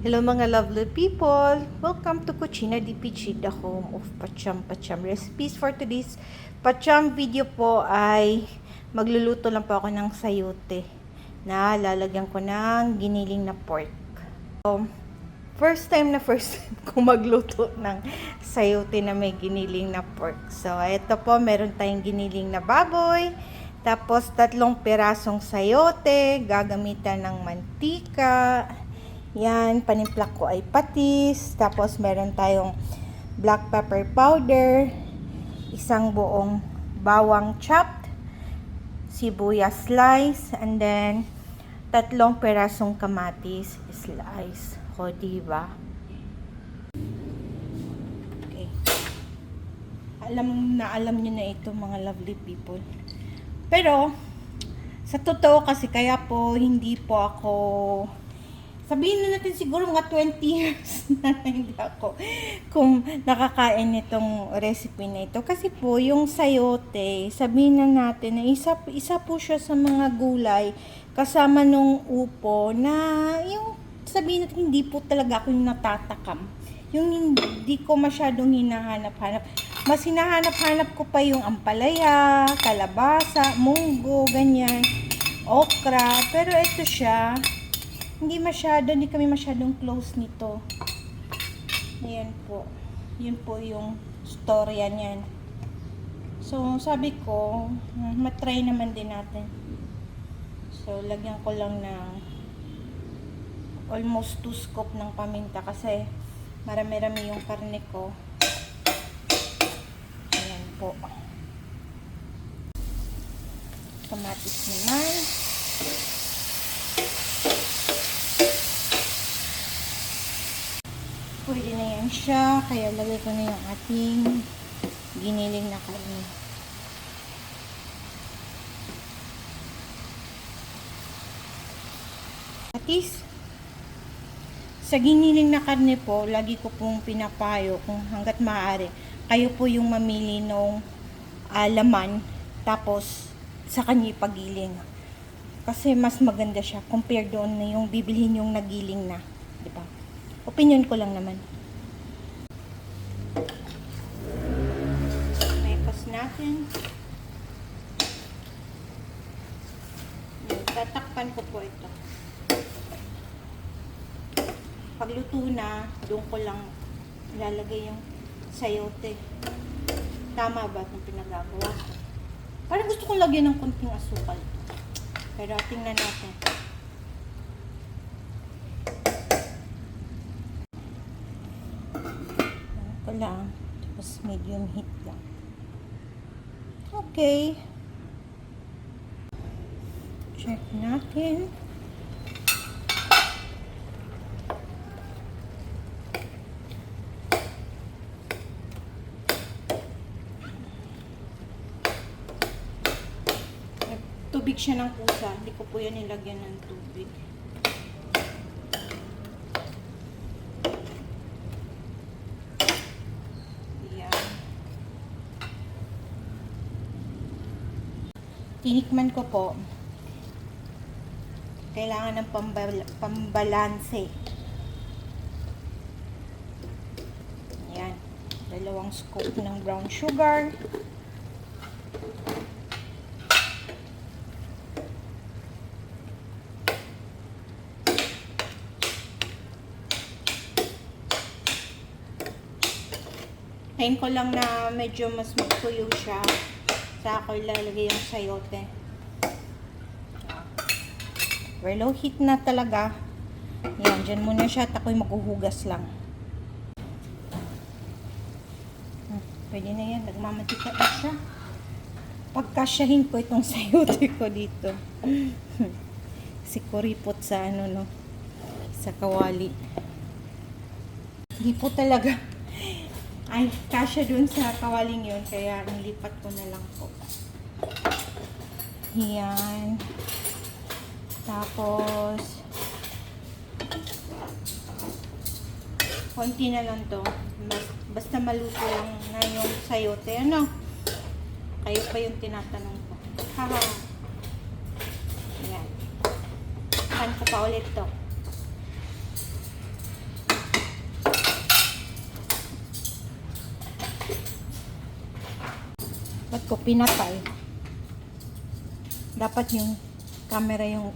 Hello mga lovely people! Welcome to Cucina di Pichi, the home of Pacham Pacham recipes. For today's Pacham video po ay magluluto lang po ako ng sayote na lalagyan ko ng giniling na pork. So, first time na first time ko magluto ng sayote na may giniling na pork. So, ito po, meron tayong giniling na baboy. Tapos, tatlong pirasong sayote, gagamitan ng mantika, yan, panimplak ko ay patis. Tapos, meron tayong black pepper powder, isang buong bawang chopped, sibuyas slice, and then, tatlong perasong kamatis slice. O, diba? Okay. Alam na alam nyo na ito, mga lovely people. Pero, sa totoo kasi, kaya po, hindi po ako sabihin na natin siguro mga 20 years na hindi ako kung nakakain nitong recipe na ito. Kasi po, yung sayote, sabihin na natin na isa, isa po siya sa mga gulay kasama nung upo na yung sabihin natin hindi po talaga ako yung natatakam. Yung hindi ko masyadong hinahanap-hanap. Mas hinahanap-hanap ko pa yung ampalaya, kalabasa, munggo, ganyan, okra. Pero ito siya, hindi masyado, hindi kami masyadong close nito. Ayan po. Yun po yung storya niyan. So, sabi ko, hmm, matry naman din natin. So, lagyan ko lang ng almost 2 scoop ng paminta kasi marami-rami yung karne ko. Ayan po. Kamatis naman. Pwede na yan siya. Kaya lagay ko na yung ating giniling na karne. Atis, sa giniling na karne po, lagi ko pong pinapayo kung hanggat maaari. Kayo po yung mamili ng ah, laman, tapos sa kanya ipagiling. Kasi mas maganda siya compared doon na yung bibilhin yung nagiling na. Opinion ko lang naman. Maipas natin. Tatakpan ko po ito. Pagluto na, doon ko lang ilalagay yung sayote. Tama ba itong pinagagawa ko? Parang gusto kong lagyan ng konting asukal. Pero tingnan natin. Ano ko lang. Tapos medium heat lang. Okay. Check natin. Tubig siya ng pusa. Hindi ko po yan nilagyan ng tubig. Yan. Tinikman ko po. Kailangan ng pambal pambalanse. Yan. Dalawang scoop ng brown sugar. Ngayon ko lang na medyo mas magtuyo siya. Sa ako ilalagay yung sayote. We're low heat na talaga. Yan, dyan muna siya at ako'y maghuhugas lang. Hmm, Pwede na yan, nagmamatika na siya. Pagkasyahin ko itong sayote ko dito. si kuripot sa ano no, sa kawali. Hindi po talaga ay kasya dun sa kawaling yun kaya nilipat ko na lang po. Yan tapos konti na lang to. Bas- basta maluto lang na yung sayote ano? Kayo pa yung tinatanong ko. Haha. Yan pan ko pa ulit to ko pinatay. Dapat yung camera yung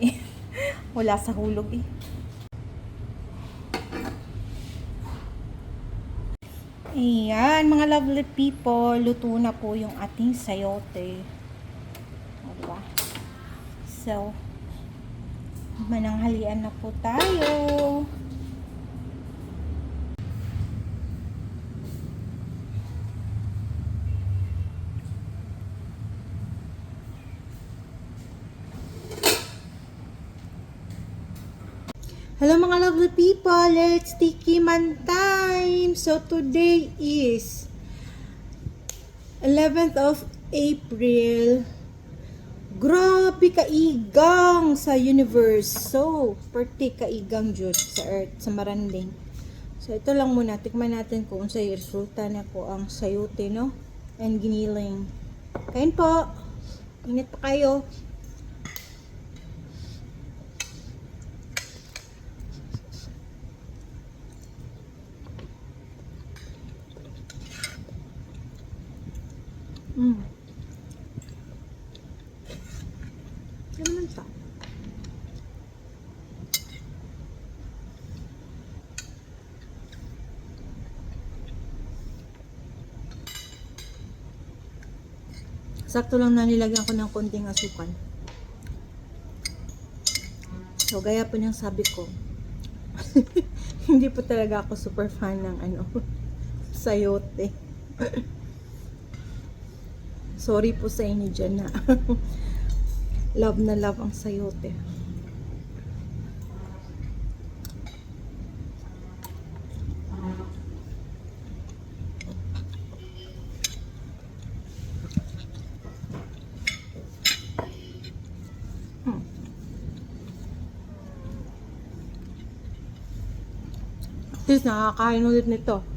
wala sa hulog eh. Ayan, mga lovely people, luto na po yung ating sayote. O, diba? So, mananghalian na po tayo. Hello mga lovely people, let's tikiman time. So today is 11th of April. Grabe kaigang sa universe. So, perti kaigang Diyos sa earth, sa maranding. So, ito lang muna. Tikman natin kung sa resulta na ko ang sayote, no? And giniling. Kain po. Ingat pa kayo. Mm. Ano naman siya? Sakto lang nilagyan ko ng konting asukal. So, gaya po niyang sabi ko, hindi po talaga ako super fan ng ano, sayote. Sorry po sa inyo dyan na love na love ang sayote. Hmm. Least nakakain ulit nito.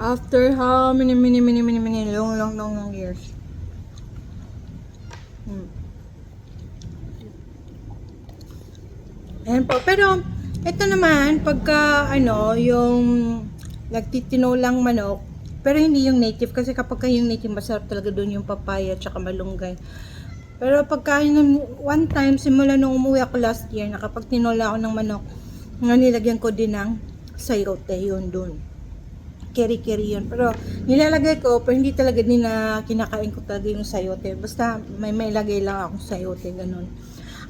After how many, many, many, many, many, long, long, long, long years. Hmm. Ayan po. Pero, ito naman, pagka, ano, yung nagtitinolang manok, pero hindi yung native, kasi kapag ka yung native, masarap talaga doon yung papaya, tsaka malunggay. Pero pagka yun, one time, simula nung umuwi ako last year, nakapag tinola ako ng manok, nga nilagyan ko din ng sayote yun doon keri-keri yun. Pero nilalagay ko, pero hindi talaga din na kinakain ko talaga yung sayote. Basta may may lagay lang ako sayote, ganun.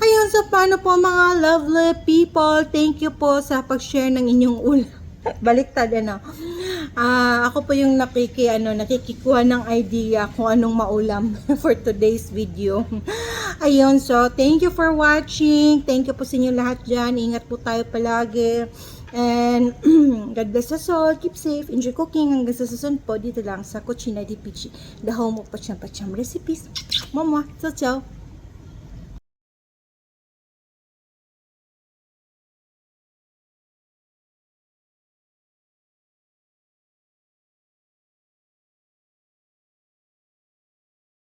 Ayun, so paano po mga lovely people? Thank you po sa pag-share ng inyong ulam. Baliktad, ano. Ah, ako po yung nakiki, ano, nakikikuha ng idea kung anong maulam for today's video. Ayun, so thank you for watching. Thank you po sa inyo lahat dyan. Ingat po tayo palagi. And God bless us all. Keep safe. Enjoy cooking. Hanggang sa susunod po dito lang sa Cucina di Pichi. The home of Pacham Pacham recipes. Mama, ciao ciao.